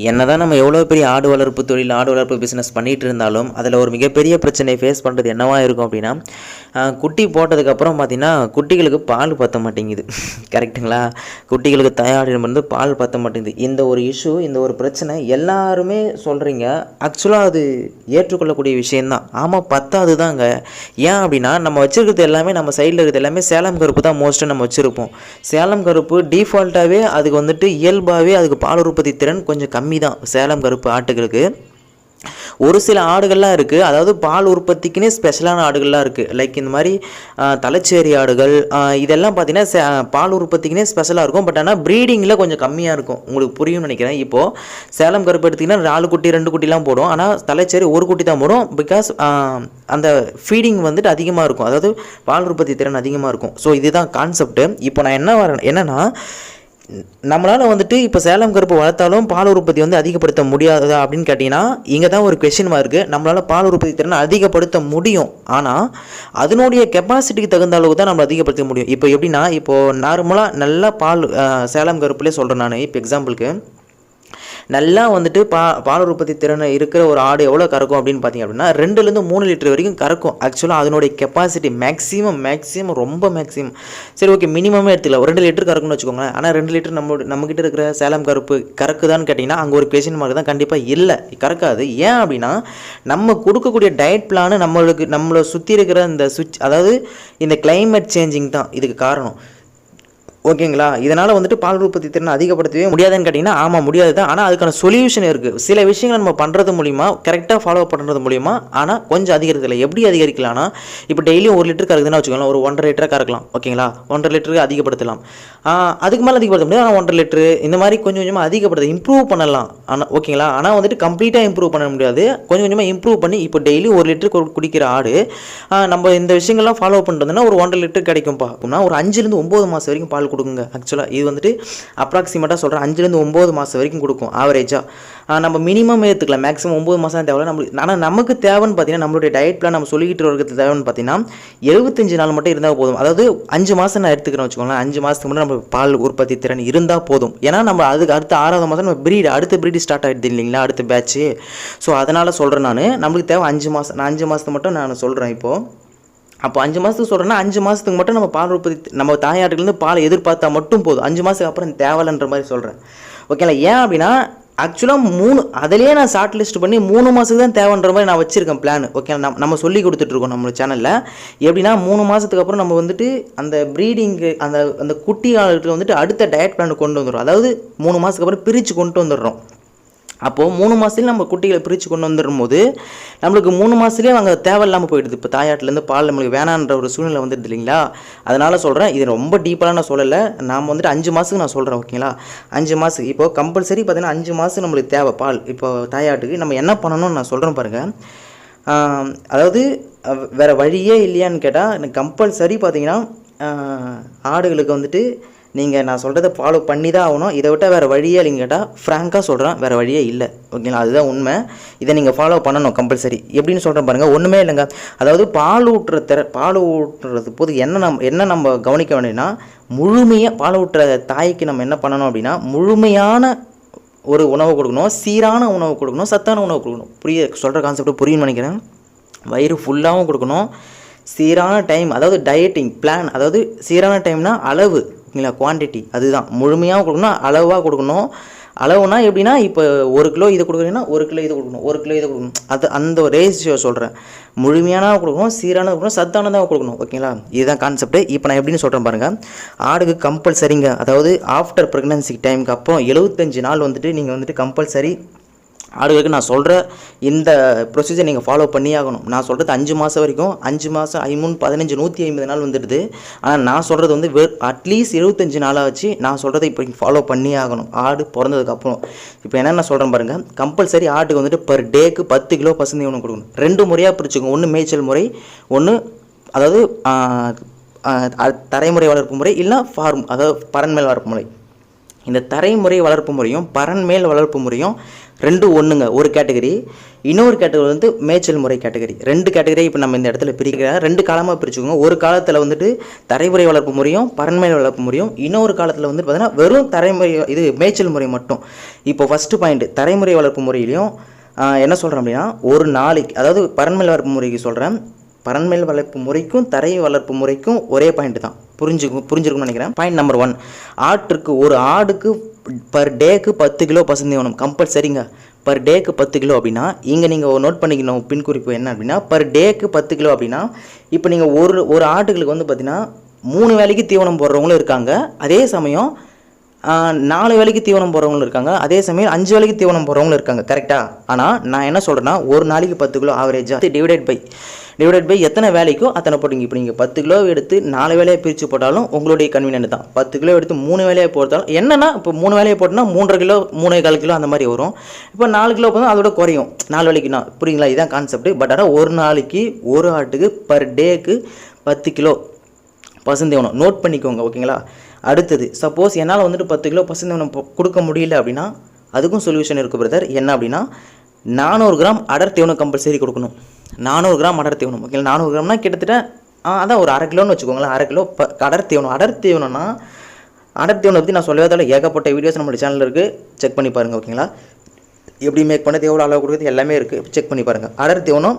என்னதான் நம்ம எவ்வளோ பெரிய ஆடு வளர்ப்பு தொழில் ஆடு வளர்ப்பு பிஸ்னஸ் பண்ணிகிட்டு இருந்தாலும் அதில் ஒரு மிகப்பெரிய பிரச்சனையை ஃபேஸ் பண்ணுறது என்னவா இருக்கும் அப்படின்னா குட்டி போட்டதுக்கப்புறம் பார்த்திங்கன்னா குட்டிகளுக்கு பால் பற்ற மாட்டேங்குது. கரெக்ட்டுங்களா குட்டிகளுக்கு தயாரிடம் வந்து பால் பற்ற மாட்டேங்குது. இந்த ஒரு இஷ்யூ இந்த ஒரு பிரச்சனை எல்லாருமே சொல்கிறீங்க ஆக்சுவலாக அது ஏற்றுக்கொள்ளக்கூடிய விஷயந்தான் ஆமாம் பத்தாது தாங்க ஏன் அப்படின்னா நம்ம வச்சுருக்கிறது எல்லாமே நம்ம சைடில் இருக்கிறது எல்லாமே சேலம் கருப்பு தான் மோஸ்ட்டாக நம்ம வச்சுருப்போம். சேலம் கருப்பு டிஃபால்ட்டாகவே அதுக்கு வந்துட்டு இயல்பாகவே அதுக்கு பால் உற்பத்தி திறன் கொஞ்சம் கம்மி கம்மி தான் சேலம் கருப்பு ஆட்டுகளுக்கு. ஒரு சில ஆடுகள்லாம் இருக்குது அதாவது பால் உற்பத்திக்குன்னே ஸ்பெஷலான ஆடுகள்லாம் இருக்குது லைக் இந்த மாதிரி தலைச்சேரி ஆடுகள் இதெல்லாம் பார்த்தீங்கன்னா சே- பால் உற்பத்திக்குனே ஸ்பெஷலாக இருக்கும். பட் ஆனால் ப்ரீடிங்கில் கொஞ்சம் கம்மியாக இருக்கும். உங்களுக்கு புரியும்னு நினைக்கிறேன். இப்போது சேலம் கருப்பு எடுத்திங்கன்னா நாலு குட்டி ரெண்டு குட்டிலாம் போடும். ஆனால் தலைச்சேரி ஒரு குட்டி தான் போடும். பிகாஸ் அந்த ஃபீடிங் வந்துட்டு அதிகமாக இருக்கும். அதாவது பால் உற்பத்தி திறன் அதிகமாக இருக்கும். ஸோ இதுதான் கான்செப்ட்டு இப்போ நான் என்ன வரேன் என்னென்னா நம்மளால் வந்துட்டு இப்போ சேலம் கருப்பு வளர்த்தாலும் பால் உற்பத்தி வந்து அதிகப்படுத்த முடியாததா அப்படின்னு கேட்டிங்கன்னா இங்கே தான் ஒரு கொஷின் மார்க்கு நம்மளால் பால் உற்பத்தி திறனை அதிகப்படுத்த முடியும். ஆனால் அதனுடைய கெப்பாசிட்டிக்கு தகுந்த அளவுக்கு தான் நம்ம அதிகப்படுத்த முடியும். இப்போ எப்படின்னா இப்போது நார்மலாக நல்லா பால் சேலம் கருப்புலேயே சொல்கிறேன் நான். இப்போ எக்ஸாம்பிளுக்கு நல்லா வந்துட்டு பா பால் உற்பத்தி திறன் இருக்கிற ஒரு ஆடு எவ்வளோ கறக்கும் அப்படின்னு பார்த்தீங்க அப்படின்னா ரெண்டுலேருந்து மூணு லிட்டர் வரைக்கும் கறக்கும். ஆக்சுவலாக அதனுடைய கெப்பாசிட்டி மேக்ஸிமம் மேக்ஸிமம் ரொம்ப மேக்ஸிமம் சரி ஓகே மினிமமே எடுத்துக்கலாம். ஒரு ரெண்டு லிட்டர் கறக்கும்னு வச்சுக்கோங்களேன். ஆனால் ரெண்டு லிட்டர் நம்ம நம்மக்கிட்ட இருக்கிற சேலம் கருப்பு கறக்குதான்னு கேட்டிங்கன்னா அங்கே ஒரு கொஷின் மார்க் தான் கண்டிப்பாக இல்லை. கறக்காது. ஏன் அப்படின்னா நம்ம கொடுக்கக்கூடிய டயட் பிளானு நம்மளுக்கு நம்மளை சுற்றி இருக்கிற இந்த சுவிட்ச் அதாவது இந்த கிளைமேட் சேஞ்சிங் தான். இதுக்கு காரணம். ஓகேங்களா? இதனால் வந்துட்டு பால் உற்பத்தி திறனை அதிகப்படுத்தவே முடியாதுன்னு கேட்டிங்கன்னா ஆமாம் முடியாது தான் ஆனால் அதுக்கான சொல்யூஷன் இருக்குது சில விஷயங்கள் நம்ம பண்ணுறது மூலிமா கரெக்டாக ஃபாலோ பண்ணுறது மூலிமா ஆனால் கொஞ்சம் அதிகரிக்கல. எப்படி அதிகரிக்கலாம்னா இப்போ டெய்லியும் ஒரு லிட்டர் கறக்குதுன்னா வச்சுக்கோங்களேன் ஒரு ஒன்றரை லிட்டராக கறக்கலாம். ஓகேங்களா? ஒன்றரை லிட்டருக்கு அதிகப்படுத்தலாம். அதுக்கு மேலே அதிகப்படுத்த முடியாது. ஆனால் ஒன்றரை லிட்டரு இந்த மாதிரி கொஞ்சம் கொஞ்சமாக அதிகப்படுத்த இம்ப்ரூவ் பண்ணலாம். ஆனால் ஓகேங்களா? ஆனால் வந்துட்டு கம்ப்ளீட்டாக இம்ப்ரூவ் பண்ண முடியாது. கொஞ்சம் கொஞ்சமாக இம்ப்ரூவ் பண்ணி இப்போ டெய்லி ஒரு லிட்டர் குடிக்கிற ஆடு நம்ம இந்த விஷயங்கள்லாம் ஃபாலோ பண்ணுறதுன்னா ஒரு ஒன்றரை லிட்டர் கிடைக்கும்ப்பா அப்படின்னா ஒரு அஞ்சுலேருந்து ஒம்பது மாதம் வரைக்கும் பால் கொடுக்குங்க. ஆக்சுவலாக இது வந்துட்டு அப்ராக்சிமேட்டாக சொல்கிறேன் அஞ்சுலேருந்து ஒம்பது மாதம் வரைக்கும் கொடுக்கும் ஆவரேஜாக நம்ம மினிமம் எடுத்துக்கலாம். மேக்ஸிமம் ஒம்பது மாதம் தான் தேவை நம்மளுக்கு ஆனால் நமக்கு தேவைன்னு பார்த்தீங்கன்னா நம்மளுடைய டயட் பிளான் நம்ம சொல்லிக்கிட்டு இருக்கிறது தேவைன்னு பார்த்தீங்கன்னா எழுபத்தஞ்சு நாள் மட்டும் இருந்தால் போதும். அதாவது அஞ்சு மாதம் நான் எடுத்துக்கிறேன் வச்சுக்கோங்களேன். அஞ்சு மாதத்துக்கு மட்டும் நம்ம பால் உற்பத்தி திறன் இருந்தால் போதும். ஏன்னா நம்ம அதுக்கு அடுத்த ஆறாவது மாதம் நம்ம பிரீட் அடுத்த பிரீடு ஸ்டார்ட் ஆகிடுது இல்லைங்களா அடுத்த பேட்ச்சு ஸோ அதனால் சொல்கிறேன் நான். நம்மளுக்கு தேவை அஞ்சு மாதம் நான் அஞ்சு மாதத்துக்கு மட்டும் நான் சொல்கிறேன் இப்போது அப்போ அஞ்சு மாதத்துக்கு சொல்கிறேன்னா அஞ்சு மாதத்துக்கு மட்டும் நம்ம பால் உற்பத்தி நம்ம தாயாட்டுலேருந்து பால் எதிர்பார்த்தா மட்டும் போதும். அஞ்சு மாதத்துக்கு அப்புறம் தேவையில்லைன்ற மாதிரி சொல்கிறேன் ஓகேங்களா ஏன் அப்படின்னா ஆக்சுவலாக மூணு அதிலே நான் ஷார்ட் லிஸ்ட் பண்ணி மூணு மாதத்துக்கு தான் தேவைன்ற மாதிரி நான் வச்சுருக்கேன் பிளான் ஓகே நம்ம நம்ம சொல்லி கொடுத்துட்ருக்கோம் நம்ம சேனலில் எப்படின்னா மூணு மாதத்துக்கு அப்புறம் நம்ம வந்துட்டு அந்த ப்ரீடிங்கு அந்த அந்த குட்டி ஆளுக்கு வந்துட்டு அடுத்த டயட் பிளான் கொண்டு வந்துடும் அதாவது மூணு மாதத்துக்கு அப்புறம் பிரித்து கொண்டு வந்துடுறோம். அப்போது மூணு மாதத்துலேயும் நம்ம குட்டிகளை பிரித்து கொண்டு வந்துடும் போது நம்மளுக்கு மூணு மாதத்துலேயே அங்கே தேவையில்லாமல் போயிடுது. இப்போ தாயாட்டிலேருந்து பால் நம்மளுக்கு வேணான்ற ஒரு சூழ்நிலை வந்துடுது இல்லைங்களா? அதனால் சொல்கிறேன் இது ரொம்ப டீப்பாக நான் சொல்லலை. நாம் வந்துட்டு அஞ்சு மாதத்துக்கு நான் சொல்கிறேன் ஓகேங்களா? அஞ்சு மாதத்துக்கு இப்போ கம்பல்சரி பார்த்தீங்கன்னா அஞ்சு மாதம் நம்மளுக்கு தேவை பால். இப்போ தாயாட்டுக்கு நம்ம என்ன பண்ணணும்னு நான் சொல்கிறேன் பாருங்கள் அதாவது வேறு வழியே இல்லையான்னு கேட்டால் கம்பல்சரி பார்த்தீங்கன்னா ஆடுகளுக்கு வந்துட்டு நீங்கள் நான் சொல்கிறத ஃபாலோ பண்ணி தான் ஆகணும். இதை விட்டால் வேறு வழியே இல்லைங்க கேட்டால் ஃப்ராங்காக சொல்கிறேன் வேறு வழியே இல்லை. ஓகேங்களா அதுதான் உண்மை. இதை நீங்கள் ஃபாலோ பண்ணணும் கம்பல்சரி எப்படின்னு சொல்கிறேன் பாருங்கள் ஒன்றுமே இல்லைங்க. அதாவது பால் ஊட்டுற திற பால் ஊட்டுறது போது என்ன நம் என்ன நம்ம கவனிக்க வேண்டியதுன்னா முழுமையாக பால் ஊட்டுற தாய்க்கு நம்ம என்ன பண்ணணும் அப்படின்னா முழுமையான ஒரு உணவு கொடுக்கணும். சீரான உணவு கொடுக்கணும். சத்தான உணவு கொடுக்கணும். புரிய சொல்கிற கான்செப்ட் புரியும்னு நினைக்கிறேன். வயிறு ஃபுல்லாகவும் கொடுக்கணும். சீரான டைம் அதாவது டயட்டிங் பிளான் அதாவது சீரான டைம்னா அளவு. ஓகேங்களா குவான்டிட்டி அதுதான். முழுமையாக கொடுக்கணும் அளவாக கொடுக்கணும். அளவுனா எப்படின்னா இப்போ ஒரு கிலோ இது கொடுக்குறீங்கன்னா ஒரு கிலோ இது கொடுக்கணும். ஒரு கிலோ இது கொடுக்கணும். அது அந்த ரேஷியோ சொல்கிறேன் முழுமையானதாக கொடுக்கணும் சீரானது கொடுக்கணும் சத்தானதாக கொடுக்கணும். ஓகேங்களா? இதுதான் கான்செப்ட் இப்போ நான் எப்படின்னு சொல்கிறேன் பாருங்கள் ஆடுக்கு கம்பல்சரிங்க அதாவது ஆஃப்டர் ப்ரெக்னன்சி டைமுக்கு அப்புறம் எழுபத்தஞ்சு நாள் வந்துட்டு நீங்கள் வந்துட்டு கம்பல்சரி ஆடுகளுக்கு நான் சொல்கிற இந்த ப்ரொசீஜர் நீங்கள் ஃபாலோ பண்ணி ஆகணும். நான் சொல்கிறது அஞ்சு மாதம் வரைக்கும் அஞ்சு மாதம் ஐமூணு பதினஞ்சு நூற்றி ஐம்பது நாள் வந்துடுது. ஆனால் நான் சொல்கிறது வந்து வெ அட்லீஸ்ட் எழுபத்தஞ்சு நாளாக வச்சு நான் சொல்கிறத இப்போ ஃபாலோ பண்ணி ஆகணும். ஆடு பிறந்ததுக்கப்புறம் இப்போ என்னென்ன சொல்கிறேன் பாருங்கள் கம்பல்சரி ஆட்டுக்கு வந்துட்டு பர் டேக்கு பத்து கிலோ பசுந்தி ஒன்று கொடுக்கணும். ரெண்டு முறையாக பிரிச்சுக்கோங்க. ஒன்று மேய்ச்சல் முறை ஒன்று அதாவது தரைமுறை வளர்ப்பு முறை இல்லை ஃபார்ம் அதாவது பரன்மேல் வளர்ப்பு முறை. இந்த தரைமுறை வளர்ப்பு முறையும் பரன்மேல் வளர்ப்பு முறையும் ரெண்டு ஒன்றுங்க ஒரு கேட்டகரி இன்னொரு கேட்டகரி வந்து மேய்ச்சல் முறை கேட்டகரி ரெண்டு கேட்டகரியை இப்போ நம்ம இந்த இடத்துல பிரிக்கிற ரெண்டு காலமாக பிரிச்சுக்கோங்க. ஒரு காலத்தில் வந்துட்டு தரைமுறை வளர்ப்பு முறையும் பரண்மை வளர்ப்பு முறையும். இன்னொரு காலத்தில் வந்து பார்த்தீங்கன்னா வெறும் தரைமுறை இது மேய்ச்சல் முறை மட்டும். இப்போ ஃபஸ்ட்டு பாயிண்ட் தரைமுறை வளர்ப்பு முறையிலையும் என்ன சொல்கிறேன் அப்படின்னா ஒரு நாளைக்கு அதாவது பரண்மை வளர்ப்பு முறைக்கு சொல்கிறேன் பரண்மேல் வளர்ப்பு முறைக்கும் தரை வளர்ப்பு முறைக்கும் ஒரே பாயிண்ட் தான். புரிஞ்சுக்கும் புரிஞ்சிருக்கும்னு நினைக்கிறேன். பாயிண்ட் நம்பர் ஒன் ஆட்டுக்கு ஒரு ஆடுக்கு பர் டேக்கு பத்து கிலோ பசுந்தீவனம் கம்பல்சரிங்க பர் டேக்கு பத்து கிலோ அப்படின்னா இங்கே நீங்கள் நோட் பண்ணிக்கணும். பின் குறிப்பு என்ன அப்படின்னா பர் டேக்கு பத்து கிலோ அப்படின்னா இப்போ நீங்கள் ஒரு ஒரு ஆட்டுகளுக்கு வந்து பார்த்தீங்கன்னா மூணு வேளைக்கு தீவனம் போடுறவங்களும் இருக்காங்க. அதே சமயம் நாலு வேலைக்கு தீவனம் போகிறவங்களும் இருக்காங்க. அதே சமயம் அஞ்சு வேலைக்கு தீவனம் போகிறவங்களும் இருக்காங்க. கரெக்டாக ஆனால் நான் என்ன சொல்கிறேன்னா ஒரு நாளைக்கு பத்து கிலோ ஆவரேஜாக டிவைடட் பை டிவைடட் பை எத்தனை வேலைக்கோ அத்தனை போட்டுங்க. இப்போ நீங்கள் பத்து கிலோ எடுத்து நாலு வேலையை பிரித்து போட்டாலும் உங்களுடைய கன்வீனியன்ட் தான். பத்து கிலோ எடுத்து மூணு வேலையை போட்டாலும் என்னென்னா இப்போ மூணு வேலையை போட்டோன்னா மூன்றரை கிலோ மூணே கால் கிலோ அந்த மாதிரி வரும். இப்போ நாலு கிலோ போதும் அதோட குறையும். நாலு வேலைக்குனா புரியுங்களா? இதுதான் கான்செப்ட் பட் ஆனால் ஒரு நாளைக்கு ஒரு ஆட்டுக்கு பர் டேக்கு பத்து கிலோ பசுந்தீவனம். நோட் பண்ணிக்கோங்க ஓகேங்களா அடுத்தது சப்போஸ் என்னால் வந்துட்டு பத்து கிலோ பசுந்தவனம் கொடுக்க முடியல அப்படின்னா அதுக்கும் சொல்யூஷன் இருக்குது பிரதர் என்ன அப்படின்னா நானூறு கிராம் அடர் தீவனம் கம்பல்சரி கொடுக்கணும். நானூறு கிராம் அடர் தீவனம் ஓகே நானூறு கிராம்னா கிட்டத்தட்ட ஆ, அதான் ஒரு அரை கிலோன்னு வச்சுக்கோங்களேன். அரை கிலோ ப அடர் தீவனம் அடர் தீவனம்னா அடர் தீவனம் பற்றி நான் சொல்லவே தவிர ஏகப்பட்ட வீடியோஸ் நம்மளுடைய சேனலில் இருக்குது செக் பண்ணி பாருங்கள் ஓகேங்களா எப்படி மேக் பண்ணது எவ்வளோ அளவு கொடுக்குறது எல்லாமே இருக்குது செக் பண்ணி பாருங்கள் அடர் தீவனம்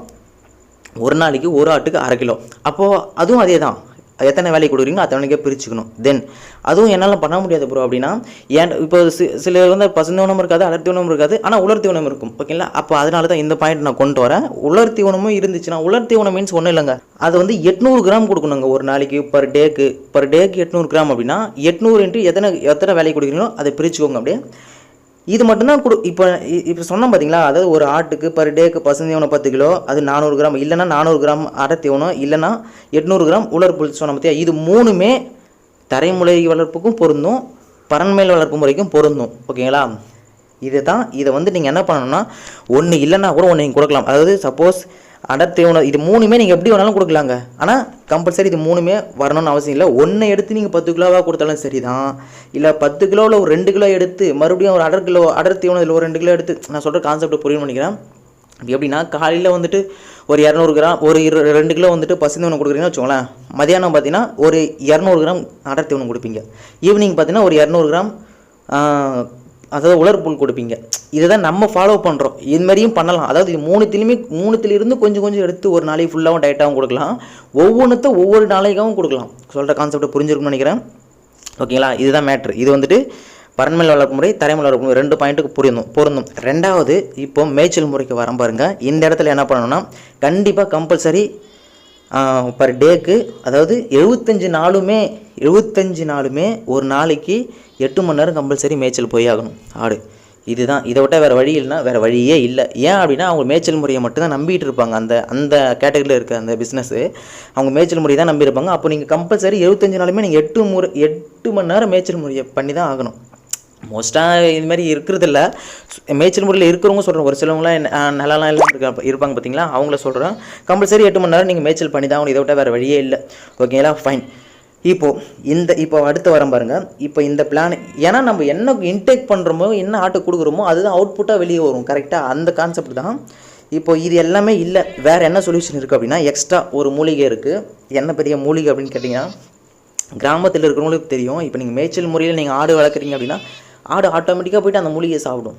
ஒரு நாளைக்கு ஒரு ஆட்டுக்கு அரை கிலோ. அப்போது அதுவும் அதே தான் எத்தனை வேலைக்கு கொடுக்குறீங்களோ அத்தனைக்கே பிரிச்சுக்கணும். தென் அதுவும் என்னால் பண்ண முடியாது ப்ரோ அப்படின்னா ஏன் இப்போ சி சில வந்து பசுந்தீவனம் இருக்காது அலர்த்தி உணவும் இருக்காது ஆனால் உலர்த்தி உணவு இருக்கும். ஓகேங்களா அப்போ அதனால தான் இந்த பாயிண்ட் நான் கொண்டு வரேன். உலர்த்தி உணவும் இருந்துச்சுன்னா உலர்த்தி உணவு மீன்ஸ் ஒன்றும் இல்லைங்க. அது வந்து எட்நூறு கிராம் கொடுக்கணுங்க ஒரு நாளைக்கு பர் டேக்கு பர் டேக்கு எட்நூறு கிராம் அப்படின்னா எட்நூறு இன்ட்டு எத்தனை எத்தனை வேலையை கொடுக்குறீங்களோ அதை பிரிச்சுக்கோங்க அப்படியே. இது மட்டும்தான் கொடு இப்போ இப்போ சொன்னோம் பார்த்தீங்களா அதாவது ஒரு ஆட்டுக்கு பர் டேக்கு பசுந்தீவனம் பத்து கிலோ அது நானூறு கிராம் இல்லைன்னா நானூறு கிராம் அடத்தீவனம் இல்லைன்னா எட்நூறு கிராம் உலர் புல் சொன்ன பார்த்தியா இது மூணுமே தரைமுலை வளர்ப்புக்கும் பொருந்தும் பரண்மேல் வளர்ப்பு முறைக்கும் பொருந்தும் ஓகேங்களா? இதை தான் இதை வந்து நீங்கள் என்ன பண்ணணும்னா ஒன்று இல்லைன்னா கூட ஒன்று நீங்கள் கொடுக்கலாம். அதாவது சப்போஸ் அடத்தீவனம் இது மூணுமே நீங்கள் எப்படி வேணாலும் கொடுக்கலாங்க. ஆனால் கம்பல்சரி இது மூணுமே வரணும்னு அவசியம் இல்லை. ஒன்றை எடுத்து நீங்கள் பத்து கிலோவாக கொடுத்தாலும் சரி தான் இல்லை பத்து கிலோவில் ஒரு ரெண்டு கிலோ எடுத்து மறுபடியும் ஒரு அடர் கிலோ அடர் தீவனம் இல்லை ஒரு ரெண்டு கிலோ எடுத்து நான் சொல்கிற கான்செப்ட் புரியும் நினைக்கிறேன். இப்போ எப்படின்னா காலையில் வந்துட்டு ஒரு இரநூறு கிராம் ஒரு இரு ரெண்டு கிலோ வந்துட்டு பசுந்தீவனம் கொடுக்குறீங்கன்னு வச்சுக்கோங்களேன். மதியானம் பார்த்தீங்கன்னா ஒரு இரநூறு கிராம் அடர் தீவனம் கொடுப்பீங்க. ஈவினிங் பார்த்தீங்கன்னா ஒரு இரநூறு கிராம் அதாவது உலர்புல் கொடுப்பீங்க. இதுதான் நம்ம ஃபாலோ பண்ணுறோம் இது மாதிரியும் பண்ணலாம். அதாவது இது மூணுத்திலுமே மூணுத்திலிருந்து கொஞ்சம் கொஞ்சம் எடுத்து ஒரு நாளைக்கு ஃபுல்லாகவும் டயட்டாகவும் கொடுக்கலாம். ஒவ்வொன்றத்தை ஒவ்வொரு நாளைக்காகவும் கொடுக்கலாம். சொல்கிற கான்செப்டை புரிஞ்சிருக்கும்னு நினைக்கிறேன். ஓகேங்களா இதுதான் மேட்ரு இது வந்துட்டு பரண்மையில் வளர்ப்பு முறை தரைமையில் வளர்ப்பு முறை ரெண்டு பாயிண்ட்டுக்கு பொருந்தும் பொருந்தும். ரெண்டாவது இப்போ மேய்ச்சல் முறைக்கு வரம் பாருங்கள் இந்த இடத்துல என்ன பண்ணணும்னா கண்டிப்பாக கம்பல்சரி பர் டேக்கு அதாவது எழுபத்தஞ்சு நாளுமே எழுபத்தஞ்சு நாளுமே ஒரு நாளைக்கு எட்டு மணி நேரம் கம்பல்சரி மேய்ச்சல் போய் ஆகணும். ஆடு. இதுதான். இதை விட்டால் வேறு வழி இல்லைன்னா வேறு வழியே இல்லை. ஏன் அப்படின்னா அவங்க மேய்ச்சல் முறையை மட்டும்தான் நம்பிட்டு இருப்பாங்க. அந்த அந்த கேட்டகரியில் இருக்க அந்த பிஸ்னஸ்ஸு அவங்க மேய்ச்சல் முறை தான் நம்பியிருப்பாங்க. அப்போ நீங்கள் கம்பல்சரி எழுபத்தஞ்சு நாளுமே நீங்கள் எட்டு முறை எட்டு மணி நேரம் மேய்ச்சல் முறையை பண்ணி தான் ஆகணும். மோஸ்ட்டாக இது மாதிரி இருக்கிறதில்ல. மேய்ச்சல் முறையில் இருக்கிறவங்க சொல்கிறேன் ஒரு சிலவங்களாம் நல்லாலாம் இல்லை நிலம்லாம் இருக்கா இருப்பாங்க பார்த்தீங்களா அவங்கள சொல்கிறேன் கம்பல்சரி எட்டு மணி நேரம் நீங்கள் மேய்ச்சல் பண்ணி தான் இதை விட்டால் வேறு வழியே இல்லை. ஓகேங்களா ஃபைன் இப்போது இந்த இப்போ அடுத்து வரம் பாருங்கள் இப்போ இந்த பிளான் ஏன்னா நம்ம என்ன இன்டேக் பண்ணுறோமோ என்ன ஆட்டை கொடுக்குறோமோ அதுதான் அவுட்புட்டாக வெளியே வரும். கரெக்டாக அந்த கான்செப்ட் தான். இப்போ இது எல்லாமே இல்லை. வேறு என்ன சொல்யூஷன் இருக்குது அப்படின்னா எக்ஸ்ட்ரா ஒரு மூலிகை இருக்குது என்ன பெரிய மூலிகை அப்படின்னு கேட்டிங்கன்னா கிராமத்தில் இருக்கிறவங்களுக்கு தெரியும். இப்போ நீங்கள் மேய்ச்சல் முறையில் நீங்கள் ஆடு வளர்க்குறீங்க அப்படின்னா ஆடு ஆட்டோமேட்டிக்காக போயிட்டு அந்த மூலிகையை சாப்பிடும்.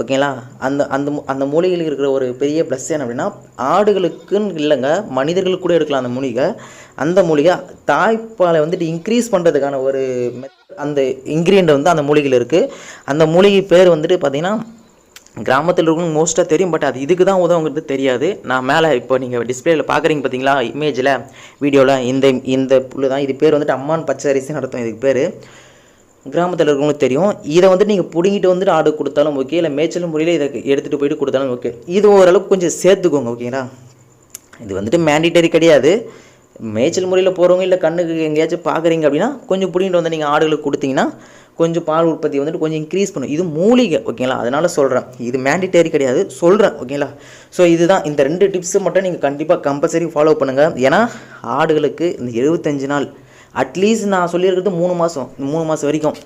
ஓகேங்களா அந்த அந்த அந்த மூலிகையில் இருக்கிற ஒரு பெரிய ப்ளஸ் என்ன அப்படின்னா ஆடுகளுக்குன்னு இல்லைங்க மனிதர்களுக்கு கூட எடுக்கலாம் அந்த மூலிகை. அந்த மூலிகை தாய்ப்பாலை வந்துட்டு இன்க்ரீஸ் பண்ணுறதுக்கான ஒரு அந்த இன்க்ரீடியண்ட் வந்து அந்த மூலிகையில் இருக்குது அந்த மூலிகை பேர் வந்துட்டு பார்த்திங்கன்னா கிராமத்தில் இருக்கணும் மோஸ்ட்டாக தெரியும் பட் அது இதுக்கு தான் உதவுங்கிறது தெரியாது. நான் மேலே இப்போ நீங்கள் டிஸ்பிளேயில் பார்க்குறீங்க பார்த்தீங்களா இமேஜில் வீடியோவில் இந்த இந்த புல்லு தான். இது பேர் வந்துட்டு அம்மான் பச்சை நடத்தும் அர்த்தம் இதுக்கு பேர். கிராமத்தில் இருக்கவங்களுக்கு தெரியும். இதை வந்துட்டு நீங்கள் பிடுங்கிட்டு வந்துட்டு ஆடு கொடுத்தாலும் ஓகே இல்லை மேய்ச்சல் முறையில் இதை எடுத்துகிட்டு போயிட்டு கொடுத்தாலும் ஓகே இது ஓரளவுக்கு கொஞ்சம் சேர்த்துக்கோங்க ஓகேங்களா இது வந்துட்டு மேண்டிட்டரி கிடையாது. மேய்ச்சல் முறையில் போகிறவங்க இல்லை கண்ணுக்கு எங்கேயாச்சும் பார்க்குறீங்க அப்படின்னா கொஞ்சம் பிடிங்கிட்டு வந்து நீங்கள் ஆடுகளுக்கு கொடுத்தீங்கன்னா கொஞ்சம் பால் உற்பத்தி வந்துட்டு கொஞ்சம் இன்க்ரீஸ் பண்ணும். இது மூலிகை ஓகேங்களா அதனால் சொல்கிறேன் இது மேண்டிட்டரி கிடையாது. சொல்கிறேன் ஓகேங்களா ஸோ இதுதான். இந்த ரெண்டு டிப்ஸு மட்டும் நீங்கள் கண்டிப்பாக கம்பல்சரி ஃபாலோ பண்ணுங்கள் ஏன்னா ஆடுகளுக்கு இந்த எழுபத்தஞ்சு நாள் அட்லீஸ்ட் நான் சொல்லியிருக்கிறது மூணு மாதம் மூணு மாதம் வரைக்கும்.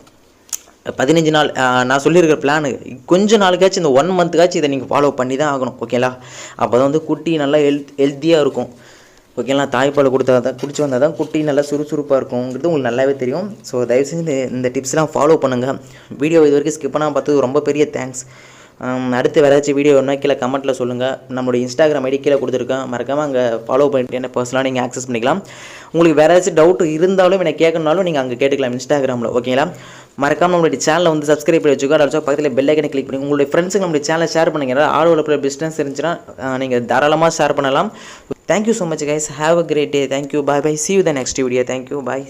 பதினஞ்சு நாள் நான் சொல்லியிருக்கிற பிளானு கொஞ்ச நாளுக்காச்சும் இந்த ஒன் மந்த்துக்காச்சும் இதை நீங்கள் ஃபாலோ பண்ணி தான் ஆகணும் ஓகேங்களா அப்போ தான் வந்து குட்டி நல்லா ஹெல்த் ஹெல்த்தியாக இருக்கும். ஓகேங்களா தாய்ப்பால் கொடுத்தா தான் குடிச்சு வந்தால் தான் குட்டி நல்லா சுறுசுறுப்பாக இருக்குங்கிறது உங்களுக்கு நல்லாவே தெரியும். ஸோ தயவு செஞ்சு இந்த டிப்ஸ்லாம் ஃபாலோ பண்ணுங்கள் வீடியோ இது வரைக்கும் ஸ்கிப் பண்ணால் பார்த்தது ரொம்ப பெரிய தேங்க்ஸ் அடுத்து வேறு ஏதாச்சும் வீடியோ வேணும்னா கீழே கமெண்ட்டில் சொல்லுங்கள் நம்மளுடைய இன்ஸ்டாகிராம் ஐடி கீழே கொடுத்துருக்கேன். மறக்காமல் அங்கே ஃபாலோ பண்ணிட்டு என்ன பர்சனலாக நீங்கள் ஆக்சஸ் பண்ணிக்கலாம். உங்களுக்கு வேறு ஏதாச்சும் டவுட் இருந்தாலும் எனக்கு கேட்கணுனாலும் நீங்கள் அங்கே கேட்டுக்கலாம் இன்ஸ்டாகிராமில் ஓகேங்களா மறக்காம நம்மளுடைய சேனலை வந்து சப்ஸ்கிரைப் பண்ணி வச்சுக்கோ. அடிச்சா பக்கத்தில் பெல் ஐக்கனை கிளிக் பண்ணி உங்களுடைய ஃப்ரெண்ட்ஸுக்கு நம்மளுடைய சேனலை ஷேர் பண்ணுங்க. ஆள் உழப்பில் பிஸ்னஸ் இருந்துச்சுன்னா நீங்கள் தாராளமாக ஷேர் பண்ணலாம். Thank you so much guys have a great day thank you bye bye see you the next video thank you bye